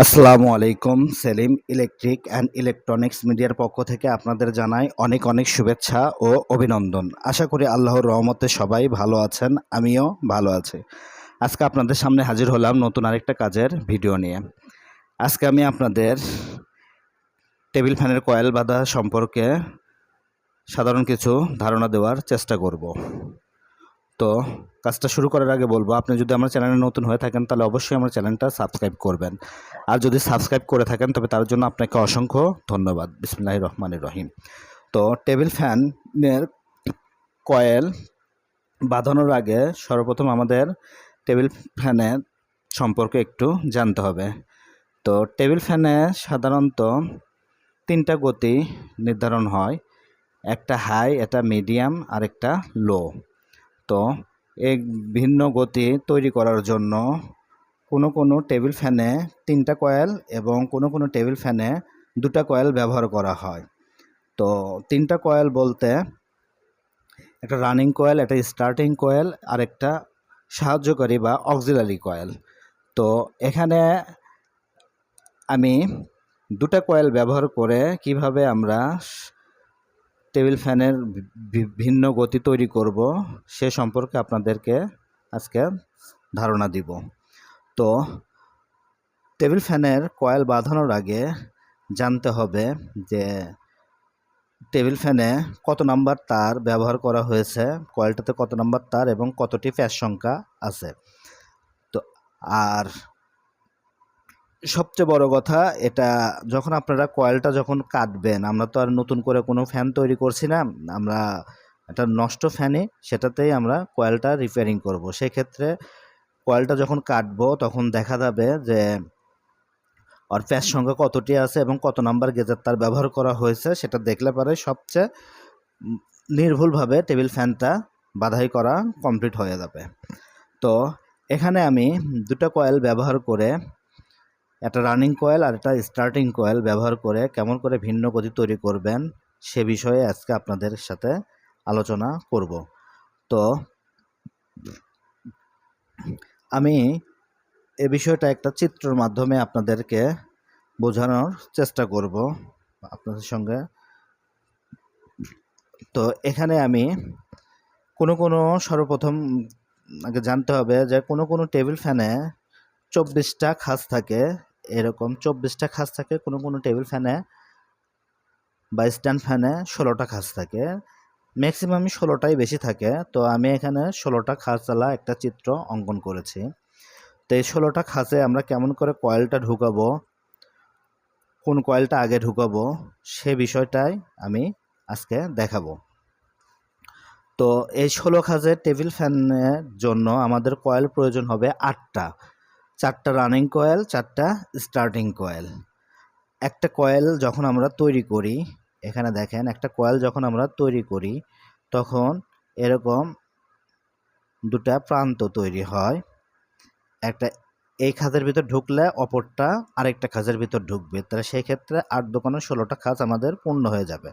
আসসালামু আলাইকুম, Selim electric and electronics মিডিয়ার পক্ষ থেকে আপনাদের জানাই অনেক অনেক শুভেচ্ছা ও অভিনন্দন। আশা করি আল্লাহর রহমতে সবাই ভালো আছেন, আমিও ভালো আছি। আজকে আপনাদের সামনে হাজির হলাম নতুন আরেকটা কাজের ভিডিও নিয়ে। আজকে আমি আপনাদের টেবিল ফ্যানের কয়েল বাঁধা সম্পর্কে সাধারণ কিছু ধারণা দেওয়ার চেষ্টা করব। তো কাজটা শুরু করার আগে বলব, আপনি যদি আমার চ্যানেলে নতুন হয়ে থাকেন, তাহলে অবশ্যই আমার চ্যানেলটা সাবস্ক্রাইব করবেন। আর যদি সাবস্ক্রাইব করে থাকেন, তবে তার জন্য আপনাকে অসংখ্য ধন্যবাদ। বিসমুল্লাহ রহমানের রহিম। তো টেবিল ফ্যানের কয়েল বাঁধানোর আগে সর্বপ্রথম আমাদের টেবিল ফ্যানের সম্পর্কে একটু জানতে হবে। তো টেবিল ফ্যানে সাধারণত তিনটা গতি নির্ধারণ হয়, একটা হাই, একটা মিডিয়াম আর একটা লো। এই ভিন্ন গতি তৈরি করার জন্য কোনো কোনো টেবিল ফ্যানে তিনটা কয়েল এবং কোনো কোনো টেবিল ফ্যানে দুটা কয়েল ব্যবহার করা হয়। তো তিনটা কয়েল বলতে একটা রানিং কয়েল, একটা স্টার্টিং কয়েল, আর একটা সাহায্যকারী বা অক্সিলারি কয়েল। তো এখানে আমি দুটা কয়েল ব্যবহার করে কীভাবে আমরা টেবিল ফ্যানের ভিন্ন গতি তৈরি করব, সে সম্পর্কে আপনাদেরকে আজকে ধারণা দিব। তো, টেবিল ফ্যানের কয়েল বাঁধানোর আগে জানতে হবে যে টেবিল ফ্যানে কত নাম্বার তার ব্যবহার করা হয়েছে, কয়েলটাতে কত নাম্বার তার এবং কতটি ফ্যাস সংখ্যা আছে। তো, আর সবচেয়ে বড় কথা এটা যখন আপনারা কয়েলটা যখন কাটবেন, আমরা তো আর নতুন করে কোনো ফ্যান তৈরি করছি না, আমরা একটা নষ্ট ফ্যানে সেটাতেই আমরা কয়েলটা রিপেয়ারিং করব। সেক্ষেত্রে কয়েলটা যখন কাটবো, তখন দেখা যাবে যে ওর ফ্যাস সংখ্যা কতটি আছে এবং কত নাম্বার গেজার তার ব্যবহার করা হয়েছে, সেটা দেখলে পরে সবচেয়ে নির্ভুলভাবে টেবিল ফ্যানটা বাধাই করা কমপ্লিট হয়ে যাবে। তো এখানে আমি দুটো কয়েল ব্যবহার করে একটা রানিং কয়েল আর একটা স্টার্টিং কয়েল ব্যবহার করে কেমন করে ভিন্ন গতি তৈরি করবেন সে বিষয়ে আজকে আপনাদের সাথে আলোচনা করব। তো, আমি এ বিষয়টা একটা চিত্রর মাধ্যমে আপনাদেরকে বোঝানোর চেষ্টা করব আপনাদের সঙ্গে। তো, এখানে আমি কোনো কোনো সর্বপ্রথম আগে জানতে হবে যে কোনো কোনো টেবিল ফ্যানে চব্বিশটা খাঁজ থাকে এরকম চব্বিশটা খাঁজ থাকে, কোনো কোনো টেবিল ফ্যানে বা স্ট্যান্ড ফ্যানে ষোলোটা খাঁজ থাকে। ম্যাক্সিমাম ষোলোটাই বেশি থাকে, তো আমি এখানে ষোলোটা খাঁজওয়ালা একটা চিত্র অঙ্কন করেছি। তো এই ষোলোটা খাঁজে আমরা কেমন করে কয়েলটা ঢুকাবো, কোন কয়েলটা আগে ঢুকাবো, সে বিষয়টাই আমি আজকে দেখাবো। তো এই ষোলো খাঁজের টেবিল ফ্যানের জন্য আমাদের কয়েল প্রয়োজন হবে আটটা। চারটা রানিং কয়েল চারটা স্টার্টিং কয়েল একটা কয়েল যখন আমরা তৈরি করি, এখানে দেখেন, একটা কয়েল যখন আমরা তৈরি করি, তখন এরকম দুটা প্রান্ত তৈরি হয়। একটা এই খাঁজের ভিতর ঢুকলে অপরটা আরেকটা খাঁজের ভিতর ঢুকবে। তাহলে সেই ক্ষেত্রে আট দোকানে ষোলোটা খাঁজ আমাদের পূর্ণ হয়ে যাবে।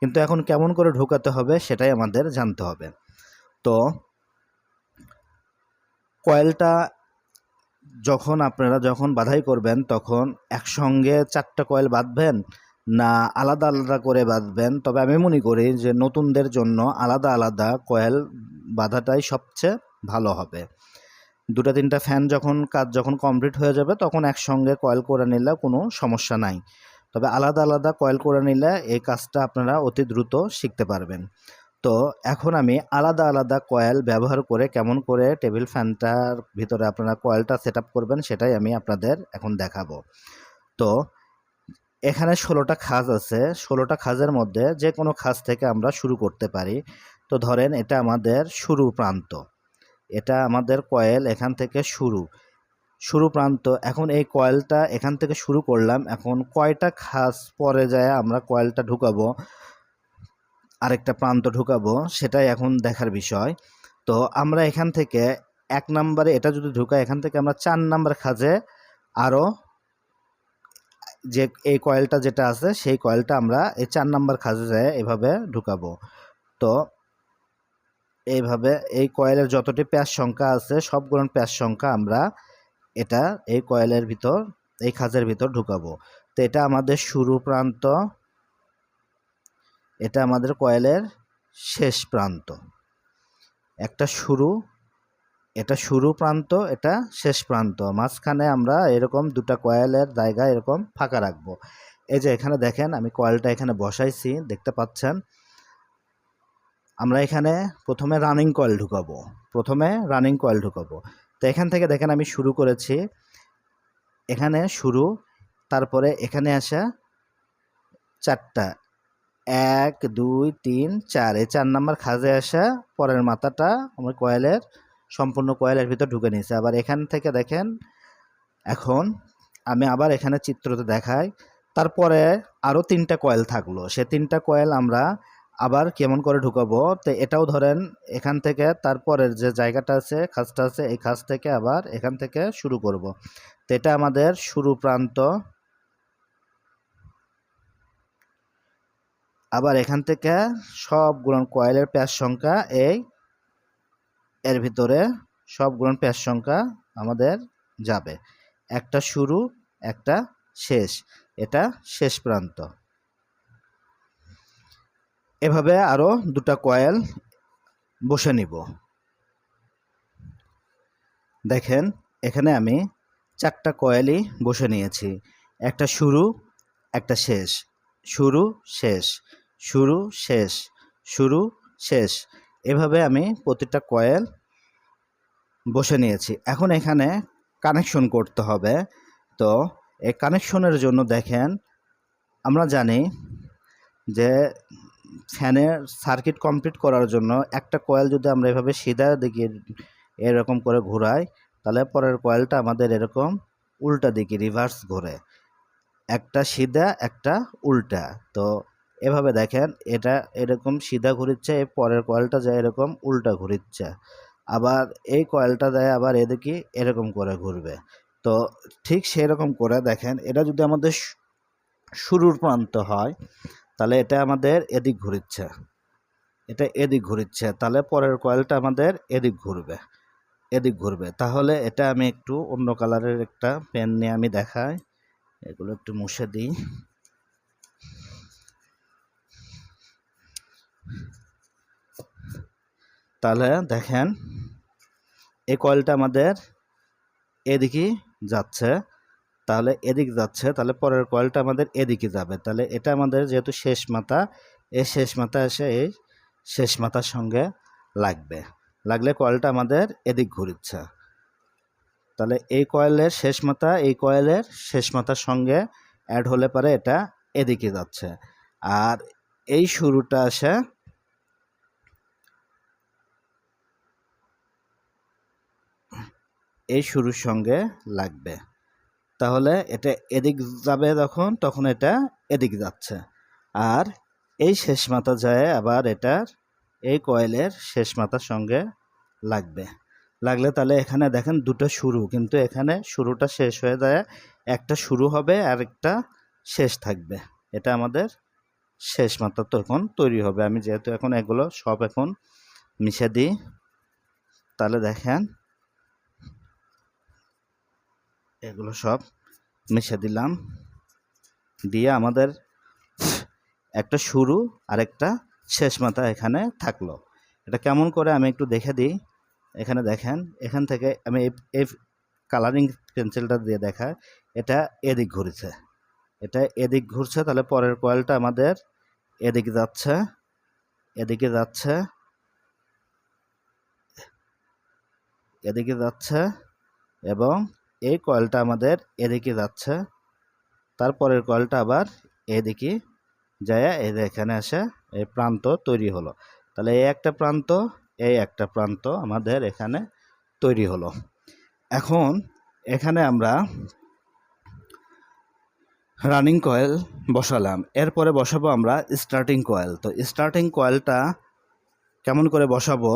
কিন্তু এখন কেমন করে ঢোকাতে হবে সেটাই আমাদের জানতে হবে। তো কয়েলটা যখন আপনারা যখন বাধাই করবেন, তখন একসঙ্গে চারটা কয়েল বাঁধবেন না আলাদা আলাদা করে বাঁধবেন? তবে আমি মনে করি যে নতুনদের জন্য আলাদা আলাদা কয়েল বাঁধাটাই সবচেয়ে ভালো হবে। দুটো তিনটা ফ্যান যখন কাজ যখন কমপ্লিট হয়ে যাবে, তখন একসঙ্গে কয়েল করে নিলে কোনো সমস্যা নাই। তবে আলাদা আলাদা কয়েল করে নিলে এই কাজটা আপনারা অতি দ্রুত শিখতে পারবেন। তো এখন আমি আলাদা আলাদা কয়েল ব্যবহার করে কেমন করে টেবিল ফ্যানটার ভিতরে আপনারা কয়েলটা সেট করবেন সেটাই আমি আপনাদের এখন দেখাবো। তো এখানে ষোলোটা খাজ আছে, ষোলোটা খাজের মধ্যে যে কোনো খাজ থেকে আমরা শুরু করতে পারি। তো ধরেন এটা আমাদের শুরু প্রান্ত, এটা আমাদের কয়েল এখান থেকে শুরু শুরু প্রান্ত। এখন এই কয়েলটা এখান থেকে শুরু করলাম, এখন কয়টা খাস পরে যায় আমরা কয়েলটা ঢুকাবো? আরেকটা প্রান্ত ঢুকাবো, সেটাই এখন দেখার বিষয়। তো আমরা এখান থেকে এক নম্বরে এটা যদি ঢুকাই, এখান থেকে আমরা চার নাম্বার খাজে আরও যে এই কয়েলটা যেটা আছে, সেই কয়েলটা আমরা এই চার নাম্বার খাজে এভাবে ঢুকাবো। তো এইভাবে এই কয়েলের যতটি প্যাচ সংখ্যা আছে সবগুলো প্যাচ সংখ্যা আমরা এটা এই কয়েলের ভিতর, এই খাঁজের ভিতর ঢুকাবো। তো এটা আমাদের শুরু প্রান্ত। এটা আমাদের কয়েলের শেষ প্রান্ত। একটা শুরু, এটা শুরু প্রান্ত, এটা শেষ প্রান্ত। মাঝখানে আমরা এরকম দুটো কয়েলের জায়গা এরকম ফাঁকা রাখব। এই যে এখানে দেখেন, আমি কয়েলটা এখানে বসাইছি, দেখতে পাচ্ছেন? আমরা এখানে প্রথমে রানিং কয়েল ঢুকাবো। প্রথমে রানিং কয়েল ঢুকাবো। তো এখান থেকে দেখেন, আমি শুরু করেছি। এখানে শুরু, তারপরে এখানে আসা চারটা এক, দুই, তিন, চার। এই চার নাম্বার খাজে আসা পরের মাথাটা, আমার কয়েলের, সম্পূর্ণ কয়েলের ভিতর ঢুকে নিয়েছে। আবার এখান থেকে দেখেন, এখন আমি আবার এখানে চিত্রতে দেখাই। তারপরে আরও তিনটা কয়েল থাকল। সে তিনটা কয়েল আমরা আবার কেমন করে ঢুকাবো? তো এটাও ধরেন, এখান থেকে তারপরের যে জায়গাটা আছে, খাজটা আছে, এই খাজ থেকে আবার এখান থেকে শুরু করব। তো এটা আমাদের শুরু প্রান্ত আবার এখান থেকে সবগুলো কয়েলের প্যাচ সংখ্যা এই, এর ভিতরে সবগুলো প্যাচ সংখ্যা আমাদের যাবে। একটা শুরু, একটা শেষ। এটা শেষ প্রান্ত। এভাবে আরও দুটা কয়েল বসে নিব। দেখেন, এখানে আমি চারটা কয়েলই বসে নিয়েছি। একটা শুরু, একটা শেষ। শুরু, শেষ। শুরু, শেষ শুরু, শেষ। এভাবে আমি প্রতিটা কয়েল বসে নিয়েছি। এখন এখানে কানেকশন করতে হবে। তো এই কানেকশনের জন্য দেখেন, আমরা জানি যে ফ্যানের সার্কিট কমপ্লিট করার জন্য একটা কয়েল যদি আমরা এভাবে সিধা দিকে এরকম করে ঘোরাই, তাহলে পরের কয়েলটা আমাদের এরকম উল্টা দিকে রিভার্স ঘোরে। একটা সিধা, একটা উল্টা। তো এভাবে দেখেন, এটা এরকম সিধা ঘুরিচ্ছে পরের কয়েলটা যায় এরকম উল্টা ঘুরিচ্ছে। আবার এই কয়েলটা দেয়, আবার এদিকে এরকম করে ঘুরবে। তো ঠিক সেই রকম করে দেখেন, এটা যদি আমাদের শুরুর প্রান্ত হয়, তাহলে এটা আমাদের এদিক ঘুরিচ্ছে। এটা এদিক ঘুরিচ্ছে, তাহলে পরের কয়েলটা আমাদের এদিক ঘুরবে এদিক ঘুরবে। তাহলে এটা আমি একটু অন্য কালারের একটা পেন নিয়ে আমি দেখাই, এগুলো একটু মুছে দিই। তাহলে দেখেন, এই কয়েলটা আমাদের এদিকে যাচ্ছে। তাহলে এদিক যাচ্ছে, তাহলে পরের কয়েলটা আমাদের এদিকে যাবে। তাহলে এটা আমাদের যেহেতু শেষ মাথা, এই শেষ মাথা এসে এই শেষ মাথার সঙ্গে লাগবে। লাগলে কয়েলটা আমাদের এদিক ঘুরিচ্ছে তাহলে এই কয়েলের শেষ মাথা, এই কয়েলের শেষ মাথার সঙ্গে অ্যাড হলে পারে এটা এদিকে যাচ্ছে। আর এই শুরুটা আসে এই শুরুর সঙ্গে লাগবে। তাহলে এটা এদিক যাবে যখন, তখন এটা এদিক যাচ্ছে। আর এই শেষ মাথা যায় আবার এটার, এই কয়েলের শেষ মাথার সঙ্গে লাগবে। লাগলে তাহলে এখানে দেখেন দুটো শুরু, কিন্তু এখানে শুরুটা শেষ হয়ে যায়, একটা শুরু হবে আর একটা শেষ থাকবে। এটা আমাদের শেষ মাথা তখন তৈরি হবে। আমি যেহেতু এখন এগুলো সব এখন মিশে দিই, তাহলে দেখেন এগুলো সব মিশে দিলাম। দিয়ে আমাদের একটা শুরু আর একটা শেষ মাথা এখানে থাকল। এটা কেমন করে আমি একটু দেখে দিই। এখানে দেখেন, এখান থেকে আমি এই- কালারিং পেন্সিলটা দিয়ে দেখা, এটা এদিক ঘুরছে। এটা এদিক ঘুরছে, তাহলে পরের কয়েলটা আমাদের এদিকে যাচ্ছে এদিকে যাচ্ছে এদিকে যাচ্ছে এবং এই কয়েলটা আমাদের এদিকে যাচ্ছে। তারপরের কয়েলটা আবার এদিকে যায় যে এখানে এসে এই প্রান্ত তৈরি হলো। তাহলে এই একটা প্রান্ত, এই একটা প্রান্ত আমাদের এখানে তৈরি হলো। এখন এখানে আমরা রানিং কয়েল বসালাম। এরপরে বসাবো আমরা স্টার্টিং কয়েল। তো স্টার্টিং কয়েলটা কেমন করে বসাবো?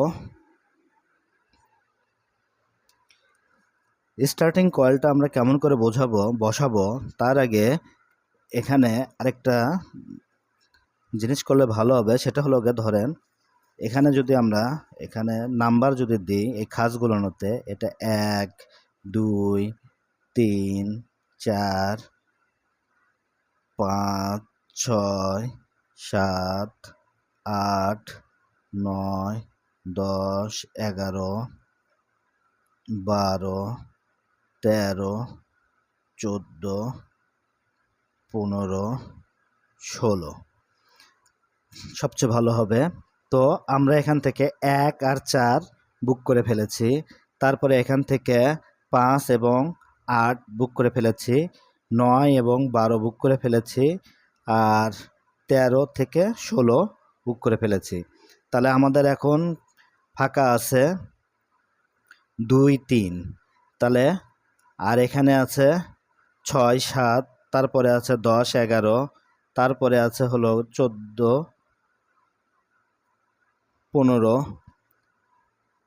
স্টার্টিং কয়েলটা আমরা কেমন করে বোঝাবো, বসাবো, তার আগে এখানে আরেকটা জিনিস করলে ভালো হবে, সেটা হলো গিয়ে ধরেন, এখানে যদি আমরা, এখানে নাম্বার যদি দিই, এই খাসগুলোতে এটা এক, দুই, তিন, চার, পাঁচ, ছয়, সাত, আট, নয়, দশ, এগারো, বারো তেরো, চোদ্দ, পনেরো, ষোলো। সবচেয়ে ভালো হবে। তো আমরা এখান থেকে এক আর চার বুক করে ফেলেছি। তারপরে এখান থেকে পাঁচ এবং আট বুক করে ফেলেছি। নয় এবং বারো বুক করে ফেলেছি। আর তেরো থেকে ষোলো বুক করে ফেলেছি। তাহলে আমাদের এখন ফাঁকা আছে দুই, তিন। তাহলে আর এখানে আছে ছয়, সাত, তারপরে আছে দশ, এগারো, তারপরে আছে হলো চোদ্দ, পনেরো।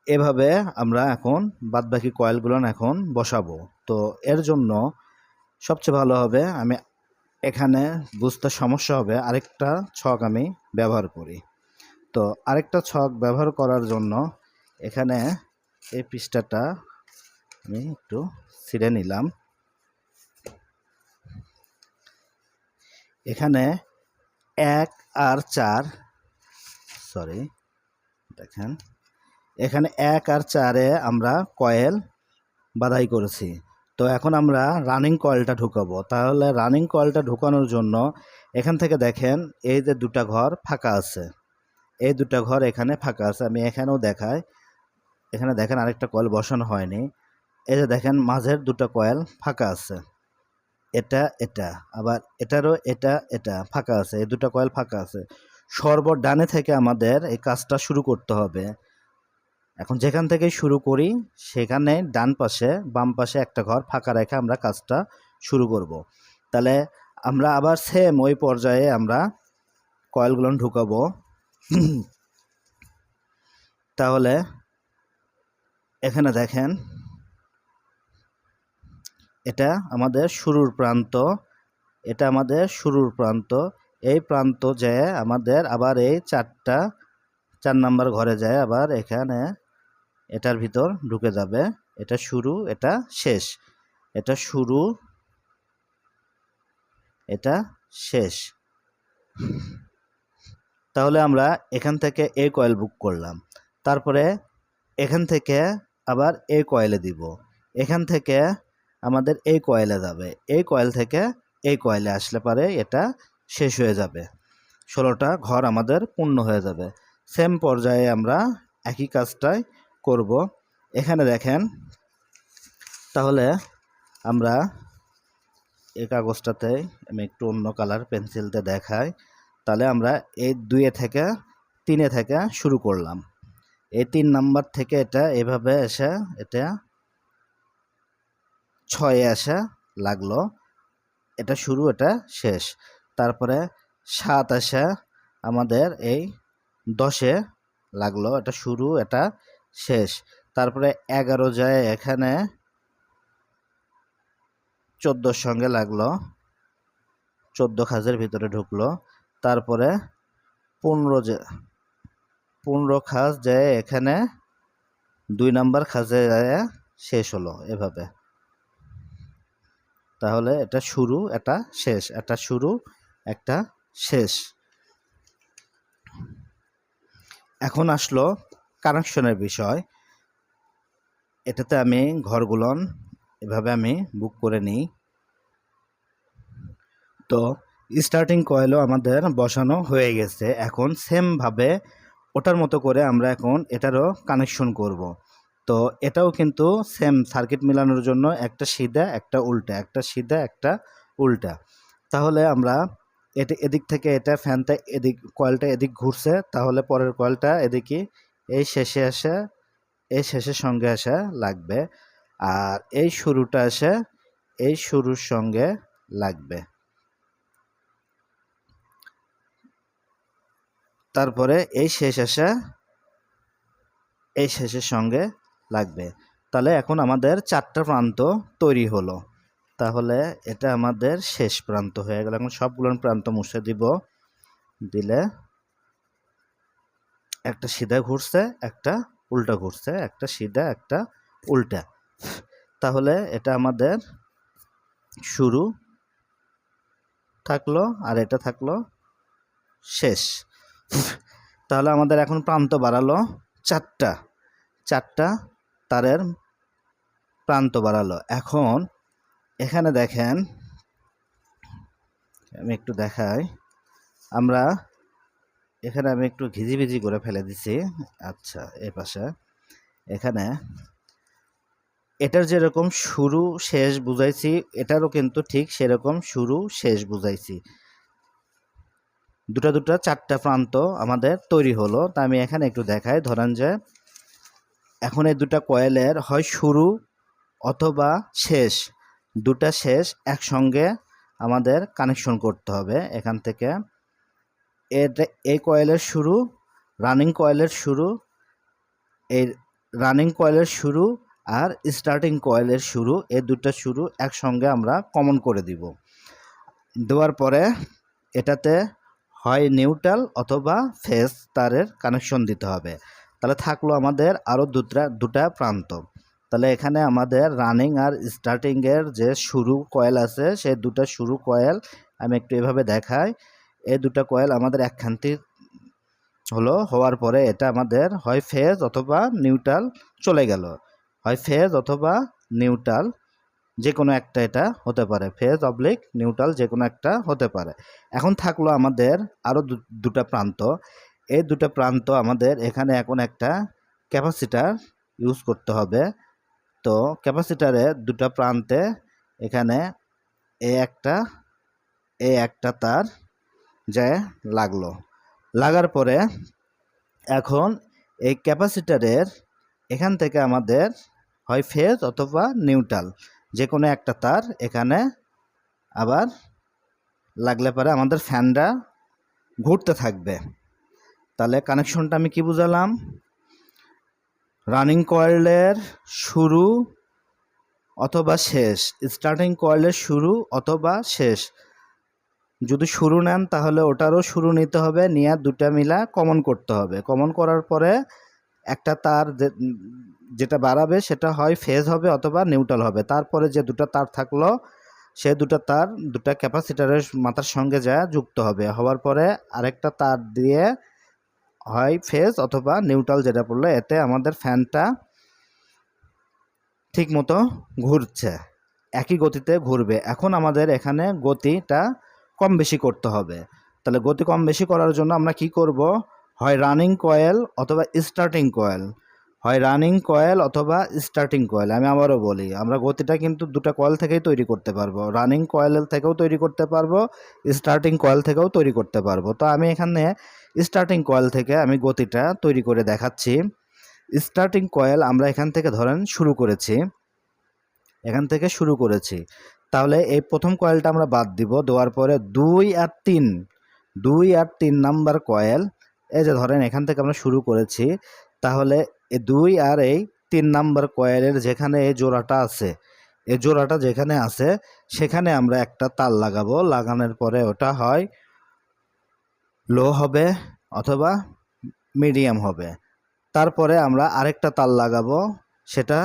এভাবে আমরা এখন বাদবাকি কয়েলগুলো এখন বসাবো। তো এর জন্য সবচেয়ে ভালো হবে, আমি এখানে বুঝতে সমস্যা হবে, আরেকটা ছক আমি ব্যবহার করি। তো আরেকটা ছক ব্যবহার করার জন্য এখানে এই পৃষ্ঠাটা আমি একটু ছিঁড়ে নিলাম। এখানে এক আর চার সরি দেখেন। এখানে এক আর চারে আমরা কয়েল বাধাই করেছি। তো এখন আমরা রানিং কয়েলটা ঢুকাবো। তাহলে রানিং কয়েলটা ঢুকানোর জন্য এখান থেকে দেখেন এই যে দুটা ঘর ফাঁকা আছে। এই দুটা ঘর এখানে ফাঁকা আছে। আমি এখানেও দেখাই। এখানে দেখেন আরেকটা কয়েল বসানো হয়নি। এই যে দেখেন, মাঝের দুটো কয়েল ফাঁকা আছে। এটা এটা, আবার এটারও এটা এটা ফাঁকা আছে, এই দুটো কয়েল ফাঁকা আছে। সর্ব ডানে থেকে আমাদের এই কাজটা শুরু করতে হবে। এখন যেখান থেকে শুরু করি, সেখানে ডান পাশে, বাম পাশে একটা ঘর ফাঁকা রেখে আমরা কাজটা শুরু করব। তাহলে আমরা আবার সেম ওই পর্যায়ে আমরা কয়েলগুলো ঢুকাবো। তাহলে এখানে দেখেন এটা আমাদের শুরুর প্রান্ত, এটা আমাদের শুরুর প্রান্ত। এই প্রান্ত যে আমাদের আবার এই চারটা, চার নাম্বার ঘরে যায় আবার এখানে এটার ভিতর ঢুকে যাবে। এটা শুরু, এটা শেষ। এটা শুরু, এটা শেষ। তাহলে আমরা এখান থেকে এই কয়েল বুক করলাম। তারপরে এখান থেকে আবার এই কয়েলে দিব। এখান থেকে আমাদের এই কয়েলে যাবে। এই কয়েল থেকে এই কয়েলে আসলে পারে এটা শেষ হয়ে যাবে। ষোলোটা ঘর আমাদের পূর্ণ হয়ে যাবে। সেম পর্যায়ে আমরা একই কাজটাই করব। এখানে দেখেন, তাহলে আমরা এই কাগজটাতে আমি একটু অন্য কালার পেন্সিলতে দেখাই। তাহলে আমরা এই দুইয়ে থেকে তিনে থেকে শুরু করলাম। এই তিন নাম্বার থেকে এটা এভাবে এসে এটা ছয়ে আসা লাগল। এটা শুরু, এটা শেষ। তারপরে সাত আসা আমাদের এই দশে লাগল, এটা শুরু, এটা শেষ। তারপরে এগারো যায় এখানে চোদ্দোর সঙ্গে লাগল, চোদ্দ খাজের ভিতরে ঢুকলো। তারপরে পনেরো যে, পনেরো খাজ যায় এখানে, দুই নাম্বার খাজে যায় শেষ হলো এভাবে। তাহলে এটা শুরু, এটা শেষ, এটা শুরু, একটা শেষ। এখন আসলো কানেকশনের বিষয়। এটাতে আমি ঘরগুলন এভাবে আমি বুক করে নিই। তো স্টার্টিং কয়েলও আমাদের বসানো হয়ে গেছে। এখন সেমভাবে ওটার মতো করে আমরা এখন এটারও কানেকশন করব। তো এটাও কিন্তু সেম সার্কিট মেলানোর জন্য একটা সিধা, একটা উল্টা, একটা সিধা, একটা উল্টা। তাহলে আমরা এটা এদিক থেকে এটা ফ্যানটা এদিক কয়েলটা এদিক ঘুরছে, তাহলে পরের কয়েলটা এদিকে এই শেষে আসে, এই শেষের সঙ্গে আসা লাগবে। আর এই শুরুটা আসে, এই শুরুর সঙ্গে লাগবে। তারপরে এই শেষ আসা, এই শেষের সঙ্গে লাগবে। তাহলে এখন আমাদের চারটা প্রান্ত তৈরি হলো। তাহলে এটা আমাদের শেষ প্রান্ত হয়ে গেল। এখন সবগুলো প্রান্ত মুছে দিব। দিলে একটা সিধা ঘুরছে, একটা উল্টা ঘুরছে, একটা সিধা, একটা উল্টা। তাহলে এটা আমাদের শুরু থাকল আর এটা থাকল শেষ। তাহলে আমাদের এখন প্রান্ত বাড়ালো চারটা। চারটা তারের প্রান্ত বাড়ালো। এখন এখানে দেখেন, আমি একটু দেখাই। আমরা এখানে আমি একটু ঘিজিবিজি করে ফেলে দিছি। আচ্ছা এই পাশে। এখানে এটার যেরকম শুরু, শেষ বুঝাইছি, এটারও কিন্তু ঠিক সেরকম শুরু, শেষ বুঝাইছি। দুটা দুটা, চারটা প্রান্ত আমাদের তৈরি হলো। তা আমি এখানে একটু দেখাই। ধরেন যে এখন এই দুটা কয়েলের হয় শুরু অথবা শেষ। দুটা শেষ একসঙ্গে আমাদের কানেকশন করতে হবে এখান থেকে। এটা এই কয়েলের শুরু রানিং কয়েলের শুরু, এই রানিং কয়েলের শুরু আর স্টার্টিং কয়েলের শুরু, এই দুটো শুরু একসঙ্গে আমরা কমন করে দিব। দেওয়ার পরে এটাতে হয় নিউট্রাল অথবা ফেস তারের কানেকশন দিতে হবে। তাহলে থাকল আমাদের আরও দুটা দুটা প্রান্ত। তাহলে এখানে আমাদের রানিং আর স্টার্টিংয়ের যে শুরু কয়েল আছে সেই দুটো শুরু কয়েল আমি একটু এভাবে দেখাই। এই দুটো কয়েল আমাদের একখান্তি হলো, হওয়ার পরে এটা আমাদের হয় ফেজ অথবা নিউট্রাল চলে গেল। হয় ফেজ অথবা নিউট্রাল যে কোনো একটা এটা হতে পারে। ফেজ অবলিক নিউট্রাল যে কোনো একটা হতে পারে। এখন থাকল আমাদের আরও দুটা প্রান্ত। এই দুটো প্রান্ত আমাদের এখানে এখন একটা ক্যাপাসিটার ইউজ করতে হবে। তো ক্যাপাসিটারে দুটো প্রান্তে এখানে এ একটা এ একটা তার যায় লাগল। লাগার পরে এখন এই ক্যাপাসিটারের এখান থেকে আমাদের হয় ফেজ অথবা নিউট্রাল যে কোনো একটা তার এখানে আবার লাগলে পরে আমাদের ফ্যানটা ঘুরতে থাকবে। তাহলে কানেকশনটা আমি কি বুঝালাম? রানিং কয়েলের শুরু অথবা শেষ। স্টার্টিং কয়েলের শুরু অথবা শেষ। যদি শুরু নেন তাহলে ওটারও শুরু নিতে হবে, নিয়ে দুটা মিলা কমন করতে হবে। কমন করার পরে একটা তার যেটা বাড়াবে সেটা হয় ফেজ হবে অথবা নিউট্রাল হবে। তারপরে যে দুটো তার থাকল, সে দুটো তার দুটা ক্যাপাসিটারের মাথার সঙ্গে যা যুক্ত হবে। হওয়ার পরে আরেকটা তার দিয়ে হয় ফেজ অথবা নিউট্রাল যেটা পড়ল এতে আমাদের ফ্যানটা ঠিক মতো ঘুরছে, একই গতিতে ঘুরবে। এখন আমাদের এখানে গতিটা কম বেশি করতে হবে। তাহলে গতি কম বেশি করার জন্য আমরা কি করব? হয় রানিং কয়েল অথবা স্টার্টিং কয়েল হয় রানিং কয়েল অথবা স্টার্টিং কয়েল আমি আবারও বলি, আমরা গতিটা কিন্তু দুটো কয়েল থেকেই তৈরি করতে পারব। রানিং কয়েল থেকেও তৈরি করতে পারব স্টার্টিং কয়েল থেকেও তৈরি করতে পারব। তো আমি এখানে স্টার্টিং কয়েল থেকে আমি গতিটা তৈরি করে দেখাচ্ছি। স্টার্টিং কয়েল আমরা এখান থেকে ধরেন শুরু করেছি। এখান থেকে শুরু করেছি। তাহলে এই প্রথম কয়েলটা আমরা বাদ দিব, দেওয়ার পরে দুই আর তিন, দুই আর তিন নাম্বার কয়েল এই যে ধরেন এখান থেকে আমরা শুরু করেছি। তাহলে এই দুই আর এই তিন নাম্বার কয়েলের যেখানে এই জোড়াটা আছে এই জোড়াটা যেখানে আছে, সেখানে আমরা একটা তার লাগাবো। লাগানোর পরে ওটা হয় লো হবে অথবা মিডিয়াম হবে। তারপরে আমরা আরেকটা তার লাগাবো, সেটা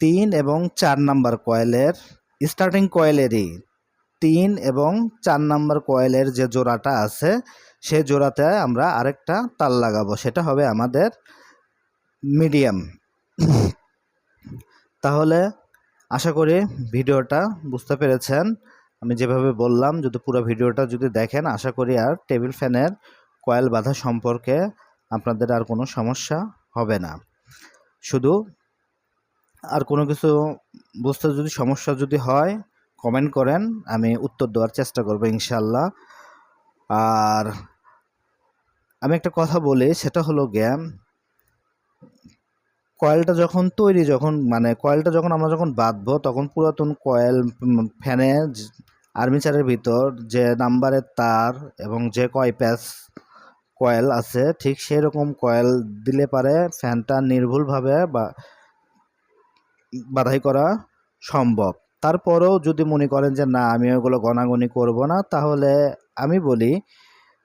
তিন এবং চার নাম্বার কয়েলের স্টার্টিং কয়েলেরই তিন এবং চার নাম্বার কয়েলের যে জোড়াটা আছে, সে জোড়াতে আমরা আরেকটা তার লাগাবো। সেটা হবে আমাদের মিডিয়াম। তাহলে আশা করি ভিডিওটা বুঝতে পেরেছেন। আমি যেভাবে বললাম, যদি পুরো ভিডিওটা যদি দেখেন, আশা করি আর টেবিল ফ্যানের কয়েল বাঁধা সম্পর্কে আপনাদের আর কোনো সমস্যা হবে না। শুধু আর কোনো কিছু বুঝতে যদি সমস্যা যদি হয় কমেন্ট করেন, আমি উত্তর দেওয়ার চেষ্টা করব ইনশাল্লাহ আর আমি একটা কথা বলি, সেটা হলো জ্ঞান কয়েলটা যখন তৈরি, যখন মানে কয়েলটা যখন আমরা যখন বাঁধবো, তখন পুরাতন কয়েল ফ্যানে আর্মিচারের ভিতর যে নাম্বারের তার এবং যে কয় প্যাচ কয়েল আছে, ঠিক সেই রকম কয়েল দিলে পারে ফ্যানটা নির্ভুলভাবে বা বাধাই করা সম্ভব। তারপরেও যদি মনে করেন যে, না, আমি ওগুলো গণাগণি করব না, তাহলে আমি বলি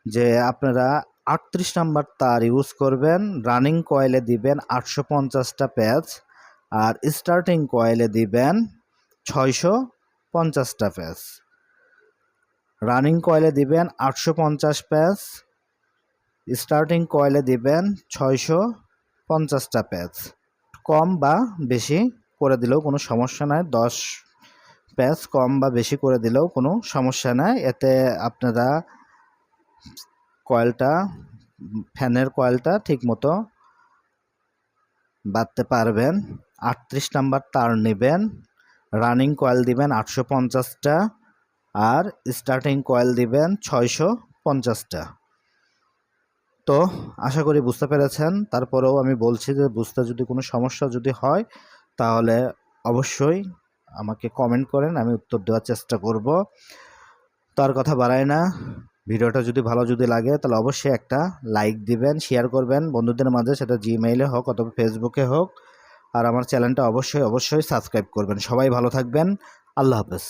যে, আপনারা আটত্রিশ নাম্বার তার ইউজ করবেন, রানিং কয়েলে দিবেন আটশো পঞ্চাশটা প্যাচ আর স্টার্টিং কয়েলে দিবেন ছয়শো পঞ্চাশটা প্যাচ। রানিং কয়েলে দিবেন আটশো পঞ্চাশ প্যাচ, স্টার্টিং কয়েলে দিবেন ছয়শো পঞ্চাশটা প্যাচ। কম বা বেশি করে দিলেও কোনো সমস্যা নাই, দশ প্যাচ কম বা বেশি করে দিলেও কোনো সমস্যা নাই। এতে আপনারা কয়েলটা, ফ্যানের কয়েলটা ঠিক মতো বাঁধতে পারবেন। আটত্রিশ নাম্বার তার নেবেন। রানিং কয়েল দিবেন আটশো পঞ্চাশটা আর স্টার্টিং কয়েল দিবেন ছয়শো পঞ্চাশটা। তো, আশা করি বুঝতে পেরেছেন। তারপরেও আমি বলছি যে, বুঝতে যদি কোনো সমস্যা যদি হয়, তাহলে অবশ্যই আমাকে কমেন্ট করেন, আমি উত্তর দেওয়ার চেষ্টা করব। তার কথা বাড়ায় না। ভিডিওটা যদি ভালো যদি লাগে, তাহলে অবশ্যই একটা লাইক দিবেন শেয়ার করবেন। বন্ধুদের মাঝে সেটা জিমেইলে হোক অথবা ফেসবুকে হোক। আর আমার চ্যানেলটা অবশ্যই অবশ্যই সাবস্ক্রাইব করবেন। সবাই ভালো থাকবেন। আল্লাহ হাফেজ।